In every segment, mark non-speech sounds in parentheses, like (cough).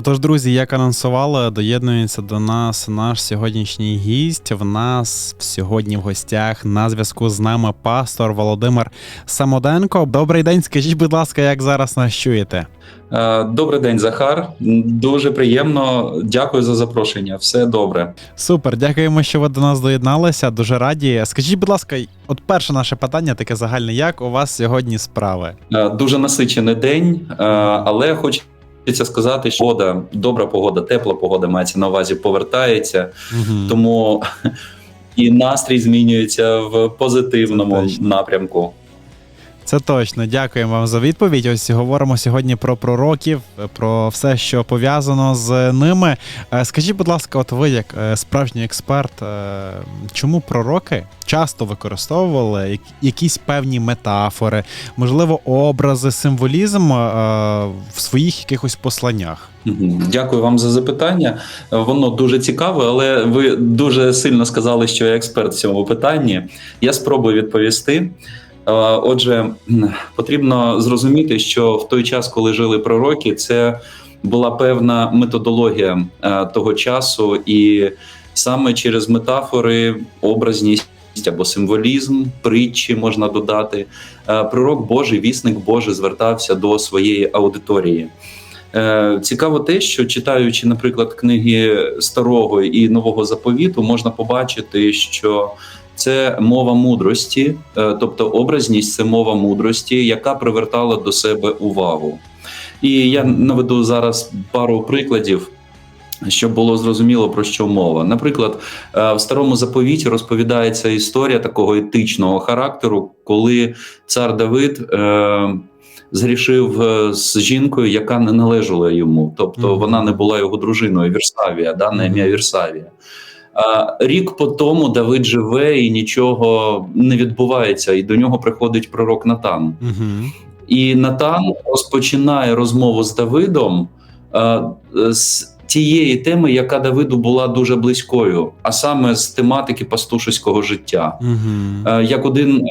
Отож, друзі, як анонсували, доєднується до нас наш сьогоднішній гість. В нас сьогодні в гостях на зв'язку з нами пастор Володимир Самоденко. Добрий день, скажіть, будь ласка, як зараз нас чуєте? Е, Добрий день, Захар. Дуже приємно. Дякую за запрошення. Все добре. Супер, дякуємо, що ви до нас доєдналися. Дуже раді. Скажіть, будь ласка, от перше наше питання, таке загальне, як у вас сьогодні справи? Е, Дуже насичений день, е, але хочеться сказати, що погода, добра погода, тепла погода мається на увазі, повертається. Угу. Тому (laughs) і настрій змінюється в позитивному напрямку. Це точно. Дякуємо вам за відповідь. Ось говоримо сьогодні про пророків, про все, що пов'язано з ними. Е, Скажіть, будь ласка, от ви, як е, справжній експерт, е, чому пророки часто використовували якісь певні метафори, можливо, образи, символізм в своїх якихось посланнях? Дякую вам за запитання. Воно дуже цікаве, але ви дуже сильно сказали, що я експерт в цьому питанні. Я спробую відповісти. Отже, потрібно зрозуміти, що в той час, коли жили пророки, це була певна методологія е, того часу, і саме через метафори, образність або символізм, притчі можна додати. е, Пророк Божий, вісник Божий звертався до своєї аудиторії. Е, Цікаво те, що читаючи, наприклад, книги старого і нового заповіту, можна побачити, що це мова мудрості, е, тобто образність це мова мудрості, яка привертала до себе увагу. І я наведу зараз пару прикладів. Щоб було зрозуміло про що мова. Наприклад, е, в старому заповіті розповідається історія такого етичного характеру, коли цар Давид е, згрішив е, з жінкою, яка не належала йому, тобто Мгм. вона не була його дружиною. Вірсавія, да, на ім'я. Вірсавія. Рік по тому Давид живе і нічого не відбувається, і до нього приходить пророк Натан. Угу. І Натан розпочинає розмову з Давидом з тієї теми, яка Давиду була дуже близькою, а саме з тематики пастушеського життя. Угу. Як один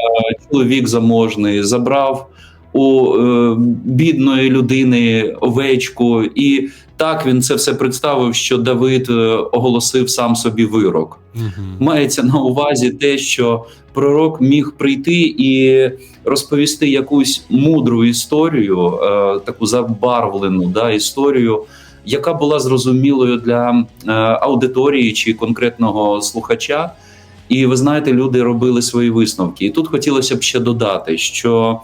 чоловік заможний забрав у е, бідної людини овечку, і так він це все представив, що Давид е, оголосив сам собі вирок. Угу. Мається на увазі те, що пророк міг прийти і розповісти якусь мудру історію, е, таку забарвлену да, історію, яка була зрозумілою для е, аудиторії чи конкретного слухача. І ви знаєте, люди робили свої висновки. І тут хотілося б ще додати, що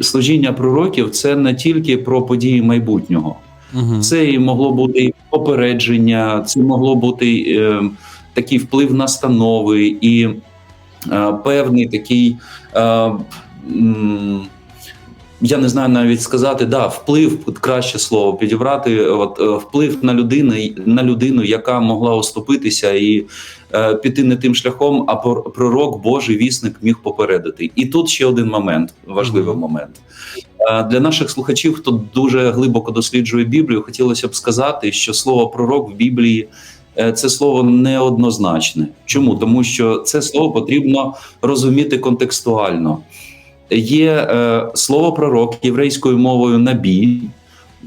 служіння пророків це не тільки про події майбутнього. Угу. Це і могло бути попередження, це могло бути е, такий вплив настанови і е, певний такий. Е, м, я не знаю навіть сказати, да, вплив краще слово підібрати. От е, вплив на людину, на людину, яка могла оступитися і е, піти не тим шляхом, а пророк Божий вісник міг попередити. І тут ще один момент, важливий Мгм. момент. Е, Для наших слухачів, хто дуже глибоко досліджує Біблію, хотілося б сказати, що слово пророк в Біблії е, це слово неоднозначне. Чому? Тому що це слово потрібно розуміти контекстуально. Є е, слово пророк єврейською мовою набі,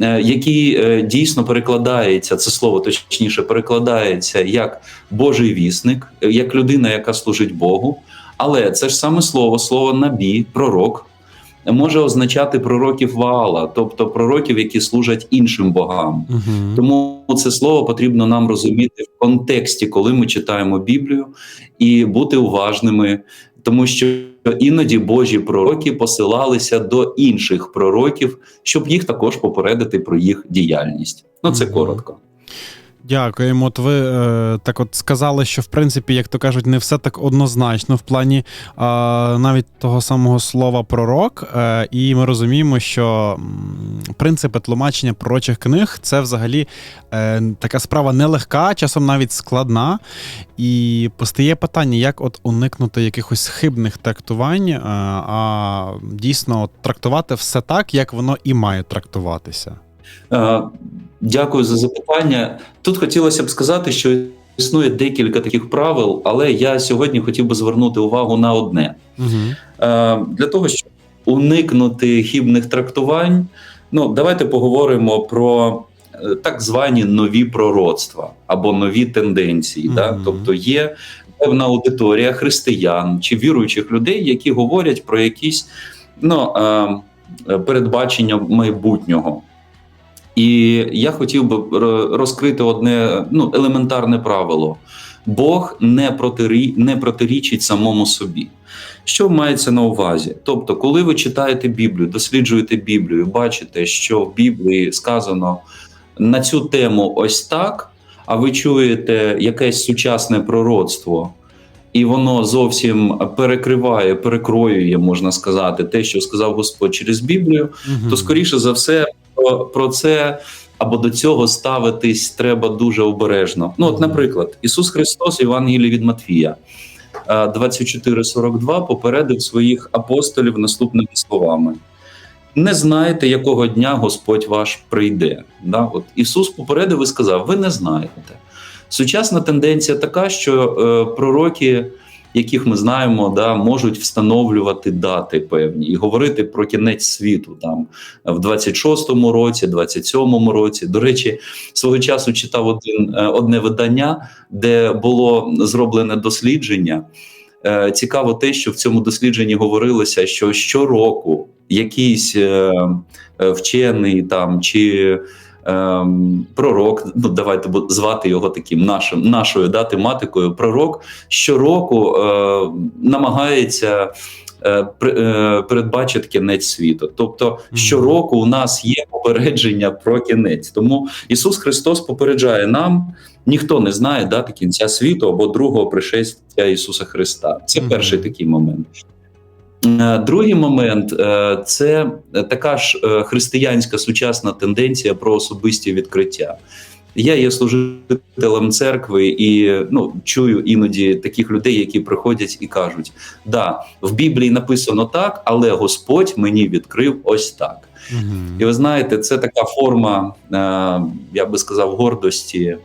е, який е, дійсно перекладається, це слово точніше перекладається як Божий вісник, е, як людина, яка служить Богу. Але це ж саме слово, слово набі, пророк, може означати пророків Ваала, тобто пророків, які служать іншим богам. Угу. Тому це слово потрібно нам розуміти в контексті, коли ми читаємо Біблію, і бути уважними, тому що іноді Божі пророки посилалися до інших пророків, щоб їх також попередити про їх діяльність. Ну це Мгм. коротко. Дякуємо. От ви е, так от сказали, що в принципі, як то кажуть, не все так однозначно в плані е, навіть того самого слова пророк. Е, і ми розуміємо, що принципи тлумачення пророчих книг це взагалі е, така справа нелегка, часом навіть складна. І постає питання, як от уникнути якихось хибних трактувань, е, а дійсно от, трактувати все так, як воно і має трактуватися. Дякую за запитання. Тут хотілося б сказати, що існує декілька таких правил, але я сьогодні хотів би звернути увагу на одне. Угу. Е, Для того, щоб уникнути хибних трактувань, Ну, давайте поговоримо про е, так звані нові пророцтва або нові тенденції. Да? Тобто є певна аудиторія християн чи віруючих людей, які говорять про якісь ну, е, передбачення майбутнього. І я хотів би розкрити одне ну, елементарне правило: Бог не, протирі, не протирічить самому собі. Що мається на увазі? Тобто, коли ви читаєте Біблію, досліджуєте Біблію, бачите, що в Біблії сказано на цю тему ось так, а ви чуєте якесь сучасне пророцтво, і воно зовсім перекриває, перекроює, можна сказати, те, що сказав Господь через Біблію, Мгм. то скоріше за все про, про це або до цього ставитись треба дуже обережно. Ну, от, наприклад, Ісус Христос, в Євангелії від Матвія. е, 24.42 попередив своїх апостолів наступними словами: не знаєте, якого дня Господь ваш прийде. Да? От Ісус попередив і сказав: Ви не знаєте. Сучасна тенденція така, що е, пророки, яких ми знаємо, да, можуть встановлювати дати певні і говорити про кінець світу там в 26-му році, 27-му році. До речі, свого часу читав один, е, одне видання, де було зроблене дослідження. Е, Цікаво те, що в цьому дослідженні говорилося, що щороку якийсь е, вчений там чи ем, пророк, ну давайте звати його таким нашим нашою да, тематикою. Пророк щороку е, намагається е, е, передбачити кінець світу. Тобто щороку у нас є попередження про кінець. Тому Ісус Христос попереджає нам. Ніхто не знає дати кінця світу або другого пришестя Ісуса Христа. Це перший такий момент. Е, Другий момент е, це така ж е, християнська сучасна тенденція про особисті відкриття. Я є служителем церкви і ну, чую іноді таких людей, які приходять і кажуть: да, в Біблії написано так, але Господь мені відкрив ось так. Мгм. І ви знаєте, це така форма, я би сказав, гордості,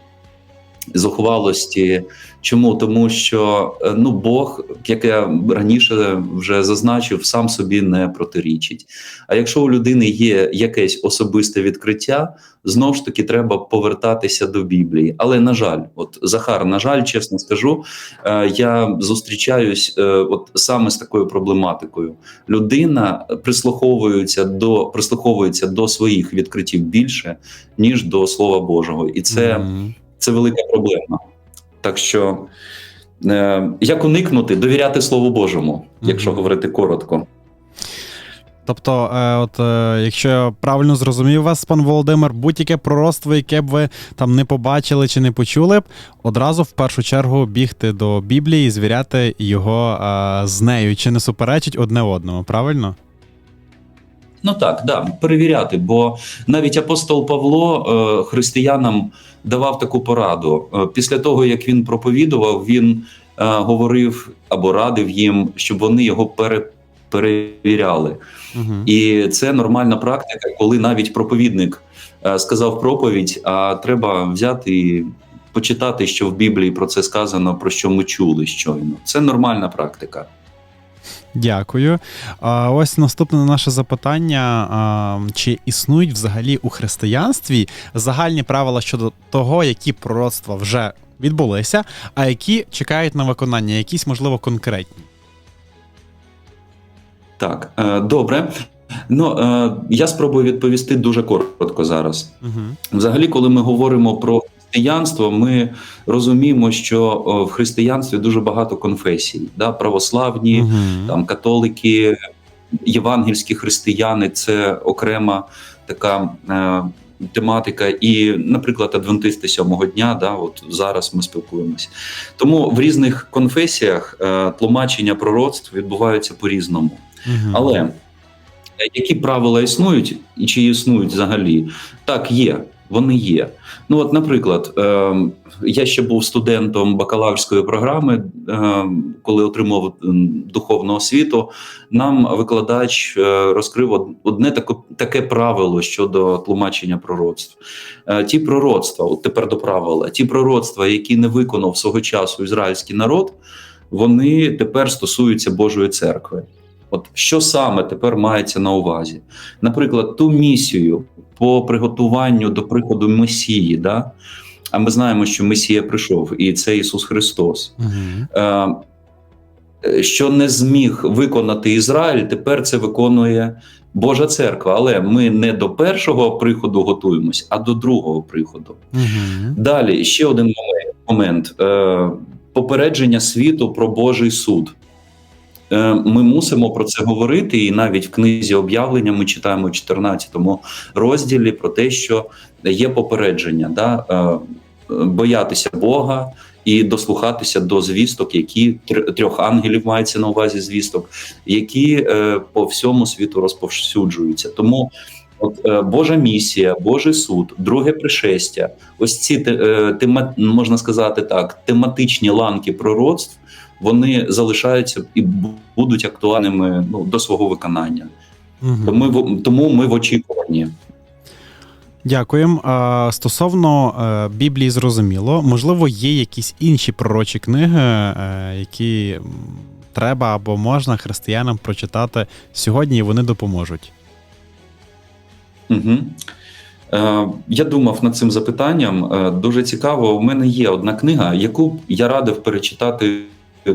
зухвалості. Чому? Тому що е, ну, Бог, як я раніше вже зазначив, сам собі не протирічить. А якщо у людини є якесь особисте відкриття, знову ж таки треба повертатися до Біблії. Але на жаль, от Захар, на жаль, чесно скажу, е, я зустрічаюсь е, от саме з такою проблематикою. Людина прислуховується до прислуховується до своїх відкриттів більше, ніж до Слова Божого, і це, Мгм. це велика проблема. Так що е, як уникнути довіряти Слову Божому, якщо Мгм. говорити коротко. Тобто, е, от е, якщо я правильно зрозумів вас, пан Володимир, будь-яке пророцтво, яке б ви там не побачили чи не почули б, одразу в першу чергу бігти до Біблії і звіряти його е, з нею, чи не суперечить одне одному, правильно? Ну так, да, перевіряти, бо навіть апостол Павло е, християнам давав таку пораду. Е, після того, як він проповідував, він е, говорив або радив їм, щоб вони його пере, перевіряли. Угу. І це нормальна практика, коли навіть проповідник сказав проповідь, а треба взяти і почитати, що в Біблії про це сказано, про що ми чули щойно. Це нормальна практика. Дякую. А ось наступне наше запитання: а, чи існують взагалі у християнстві загальні правила щодо того, які пророцтва вже відбулися, а які чекають на виконання, якісь, можливо, конкретні? Так, е, добре. Ну, е, я спробую відповісти дуже коротко зараз. Угу. Взагалі, коли ми говоримо про християнство, ми розуміємо, що в християнстві дуже багато конфесій, да? православні, Угу. там католики, євангельські християни це окрема така е, тематика. І, наприклад, адвентисти сьомого дня, да, от зараз ми спілкуємося. Тому в різних конфесіях е, тлумачення пророцтв відбуваються по-різному. Але е, які правила існують і чи існують взагалі? Так, є. Вони є. Ну, от, наприклад, е, я ще був студентом бакалаврської програми, е, коли отримав духовну освіту. Нам викладач е, розкрив од- одне таке правило щодо тлумачення пророцтв. Е, ті пророцтва, от тепер до правила, ті пророцтва, які не виконав свого часу ізраїльський народ, вони тепер стосуються Божої церкви. От що саме тепер мається на увазі? Наприклад, ту місію по приготуванню до приходу Месії, да? а ми знаємо, що Месія прийшов, і це Ісус Христос. Угу. Е, що не зміг виконати Ізраїль, тепер це виконує Божа церква. Але ми не до першого приходу готуємось, а до другого приходу. Угу. Далі ще один момент: момент е, попередження світу про Божий суд. Е, Ми мусимо про це говорити, і навіть в книзі об'явлення ми читаємо у 14 розділі про те, що є попередження, да? е, боятися Бога і дослухатися до звісток, які трьох ангелів мається на увазі звісток, які е, по всьому світу розповсюджуються. Тому от, Божа місія, Божий суд, друге пришестя, ось ці тема, можна сказати так, тематичні ланки пророцтв. Вони залишаються і будуть актуальними ну, до свого виконання. Угу. Тому, тому ми в очікуванні. Дякуємо. Стосовно е, Біблії, зрозуміло, можливо, є якісь інші пророчі книги, е, які треба або можна християнам прочитати сьогодні, і вони допоможуть. Угу. Я думав над цим запитанням. Дуже цікаво. У мене є одна книга, яку я радив перечитати.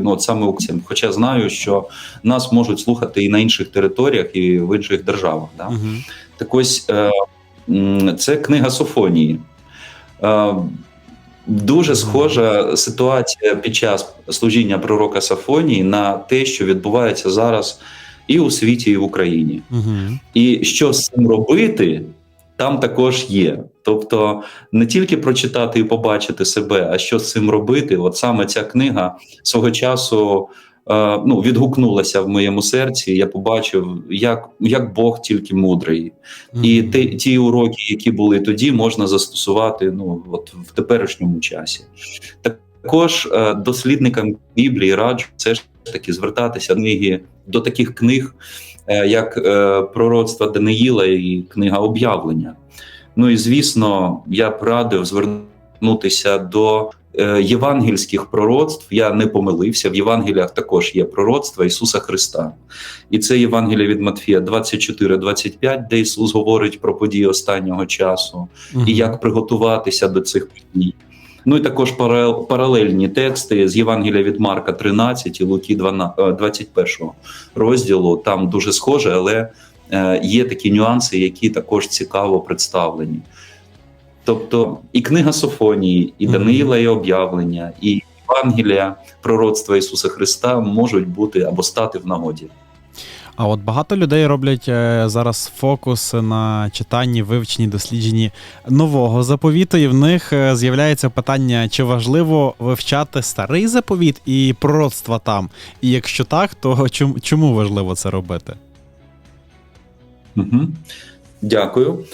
Ну, от саме українцям. Хоча знаю, що нас можуть слухати і на інших територіях, і в інших державах. Да? Угу. Так ось е, це книга Софонії. Е, Дуже схожа ситуація під час служіння пророка Сафонії на те, що відбувається зараз і у світі, і в Україні. Угу. І що з цим робити, там також є. Тобто не тільки прочитати і побачити себе, а що з цим робити. От саме ця книга свого часу е, ну, відгукнулася в моєму серці. Я побачив, як, як Бог тільки мудрий. І те, ті уроки, які були тоді, можна застосувати ну, от в теперішньому часі. Також е, дослідникам Біблії раджу все ж таки звертатися до таких книг, як е, пророцтва Даниїла і книга об'явлення. Ну і звісно, я б радив звернутися до е, євангельських пророцтв. Я не помилився. В Євангеліях також є пророцтва Ісуса Христа. І це Євангелія від Матфія 24-25, де Ісус говорить про події останнього часу і як приготуватися до цих подій. Ну і також паралельні тексти з Євангелія від Марка 13 і Луки 12, е, 21 розділу. Там дуже схоже, але е, є такі нюанси, які також цікаво представлені. Тобто і книга Софонії, і Даниїла, і об'явлення, і Євангелія, пророцтва Ісуса Христа можуть бути або стати в нагоді. А от багато людей роблять е, зараз фокус на читанні, вивченні, дослідженні нового заповіту, і в них е, з'являється питання, чи важливо вивчати старий заповіт і пророцтва там. І якщо так, то чому, важливо це робити? Угу. Дякую.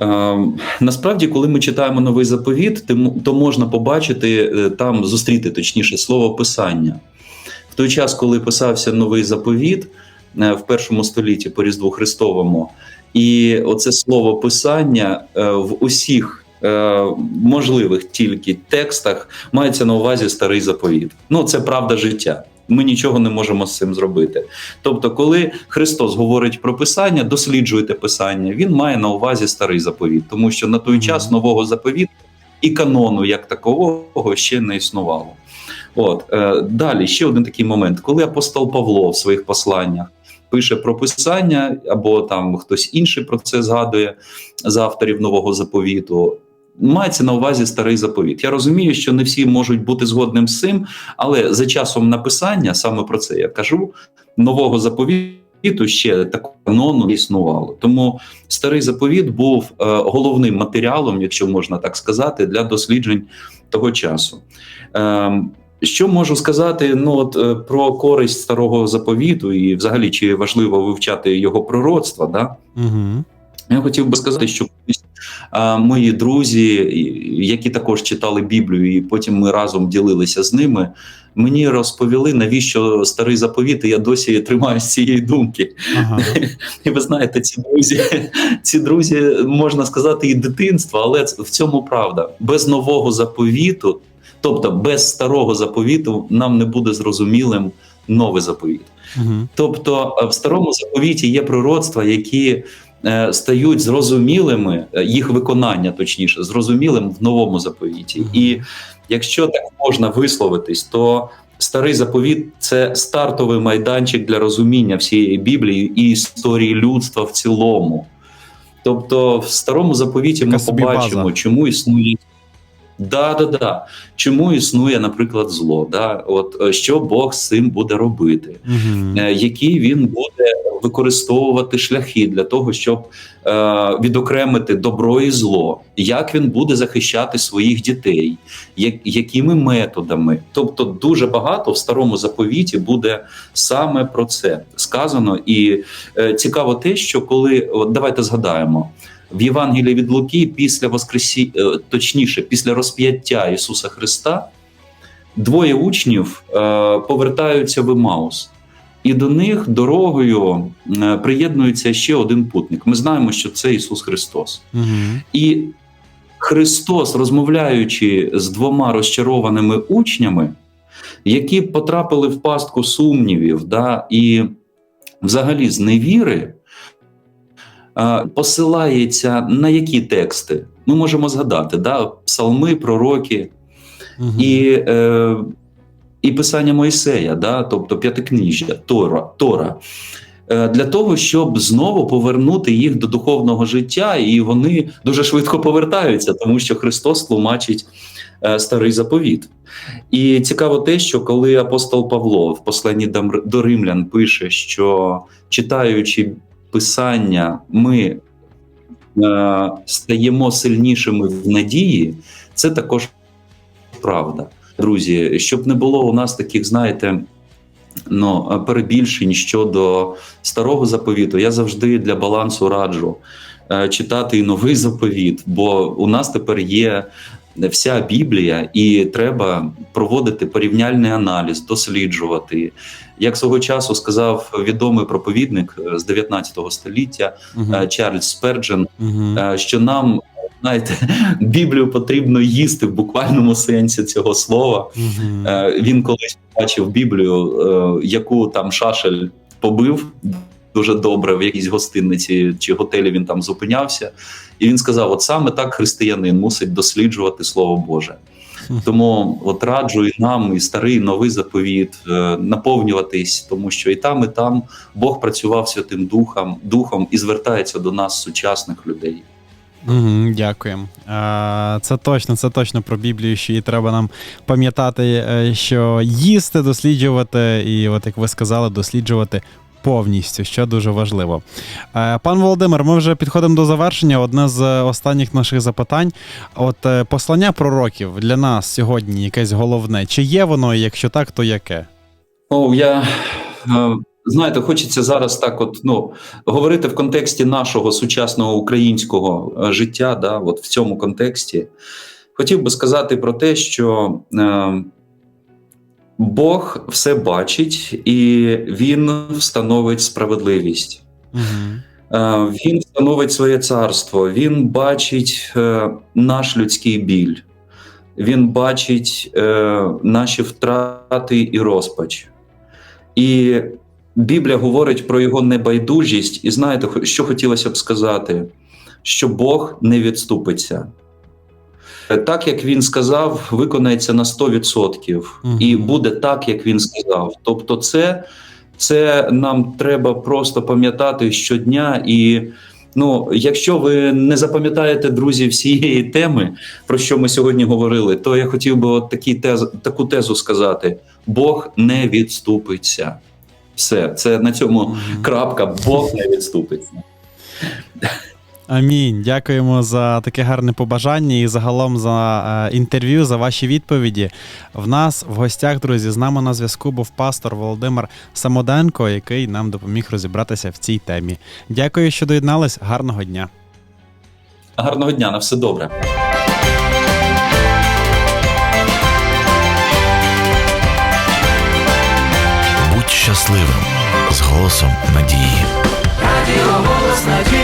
Е, насправді, коли ми читаємо новий заповіт, то можна побачити е, там, зустріти точніше слово писання. В той час, коли писався новий заповіт в першому столітті по Різдву Христовому, і оце слово писання е, в усіх е, можливих тільки текстах мається на увазі старий заповіт. Ну, це правда життя. Ми нічого не можемо з цим зробити. Тобто, коли Христос говорить про писання, досліджуйте писання. Він має на увазі старий заповіт, тому що на той час нового заповіту і канону як такового ще не існувало. От е, далі ще один такий момент, коли апостол Павло в своїх посланнях пише про писання, або там хтось інший про це згадує з авторів нового заповіту. Мається на увазі старий заповіт. Я розумію, що не всі можуть бути згодним з цим, але за часом написання, саме про це я кажу, нового заповіту ще такого канону існувало. Тому старий заповіт був е, головним матеріалом, якщо можна так сказати, для досліджень того часу. Е, що можу сказати ну, от, е, про користь старого заповіту і взагалі чи важливо вивчати його пророцтва? Да? Угу. Я хотів би сказати, що а, мої друзі, які також читали Біблію, і потім ми разом ділилися з ними. Мені розповіли, навіщо старий заповіт, і я досі тримаюся цієї думки. Ага. (laughs) І ви знаєте, ці друзі, ці друзі, можна сказати, і дитинства, але в цьому правда. Без нового заповіту, тобто без старого заповіту, нам не буде зрозумілим новий заповіт. Угу. Тобто е, в старому заповіті є пророцтва, які е, стають зрозумілими, е, їх виконання, точніше, зрозумілим в новому заповіті. Мгм. І якщо так можна висловитись, то старий заповіт це стартовий майданчик для розуміння всієї Біблії і історії людства в цілому. Тобто, в старому заповіті ми побачимо, база. чому існує. Да, да, да. Чому існує, наприклад, зло? Да? От е, що Бог з цим буде робити? Угу. Які він буде використовувати шляхи для того, щоб е, відокремити добро і зло, як він буде захищати своїх дітей, як, якими методами. Тобто, дуже багато в старому заповіті буде саме про це сказано. І е, цікаво те, що коли от давайте згадаємо. В Євангелії від Луки після Воскресі, е, точніше, після розп'яття Ісуса Христа, двоє учнів е, повертаються в Емаус. І до них дорогою е, приєднується ще один путник. Ми знаємо, що це Ісус Христос. Угу. І Христос, розмовляючи з двома розчарованими учнями, які потрапили в пастку сумнівів, да, і взагалі з невіри, посилається на які тексти? Ми можемо згадати да, псалми, пророки, Угу. і, е, і писання Мойсея, да, тобто п'ятикніжжя, Тора, Тора, е, для того, щоб знову повернути їх до духовного життя, і вони дуже швидко повертаються, тому що Христос тлумачить е, старий заповіт. І цікаво те, що коли апостол Павло в посланні до римлян пише, що читаючи писання, ми е, стаємо сильнішими в надії, це також правда. Друзі, щоб не було у нас таких, знаєте, ну, перебільшень щодо старого заповіту, я завжди для балансу раджу е, читати і новий заповіт, бо у нас тепер є вся Біблія, і треба проводити порівняльний аналіз, досліджувати. Як свого часу сказав відомий проповідник е, з 19 століття е, Чарльз Сперджен, е, що нам знаєте, (laughs) Біблію потрібно їсти в буквальному сенсі цього слова. Е, Він колись бачив Біблію, е, яку там Шашель побив дуже добре в якійсь гостиниці чи готелі він там зупинявся. І він сказав: от саме так християнин мусить досліджувати Слово Боже. Тому от раджу і нам, і старий, і новий заповіт е, наповнюватись, тому що і там, і там Бог працював Святим Духом, Духом і звертається до нас, сучасних людей. Угу, дякуємо. Це точно, це точно про Біблію, що її треба нам пам'ятати, е, що їсти, досліджувати, і, от як ви сказали, досліджувати повністю, що дуже важливо. Е, Пан Володимир, ми вже підходимо до завершення. Одне з останніх наших запитань. От е, послання пророків для нас сьогодні якесь головне. Чи є воно, і якщо так, то яке? О, я е, знаєте, хочеться зараз так, от ну говорити в контексті нашого сучасного українського е, життя, да, от в цьому контексті. Хотів би сказати про те, що е, Бог все бачить і Він встановить справедливість. Угу. Він становить своє царство, він бачить е, наш людський біль, він бачить е, наші втрати і розпач. І Біблія говорить про його небайдужість, і знаєте, що хотілося б сказати? Що Бог не відступиться. Так як він сказав, виконається на 100%. І буде так, як він сказав. Тобто, це, це нам треба просто пам'ятати щодня. І ну, якщо ви не запам'ятаєте, друзі, всієї теми, про що ми сьогодні говорили, то я хотів би от такі тез, таку тезу сказати: Бог не відступиться. Все, це на цьому крапка. Бог не відступиться. Амінь. Дякуємо за таке гарне побажання і загалом за е, інтерв'ю, за ваші відповіді. В нас в гостях, друзі, з нами на зв'язку був пастор Володимир Самоденко, який нам допоміг розібратися в цій темі. Дякую, що доєднались. Гарного дня. Гарного дня, на все добре. Будь щасливим з голосом надії. Радіо голос надії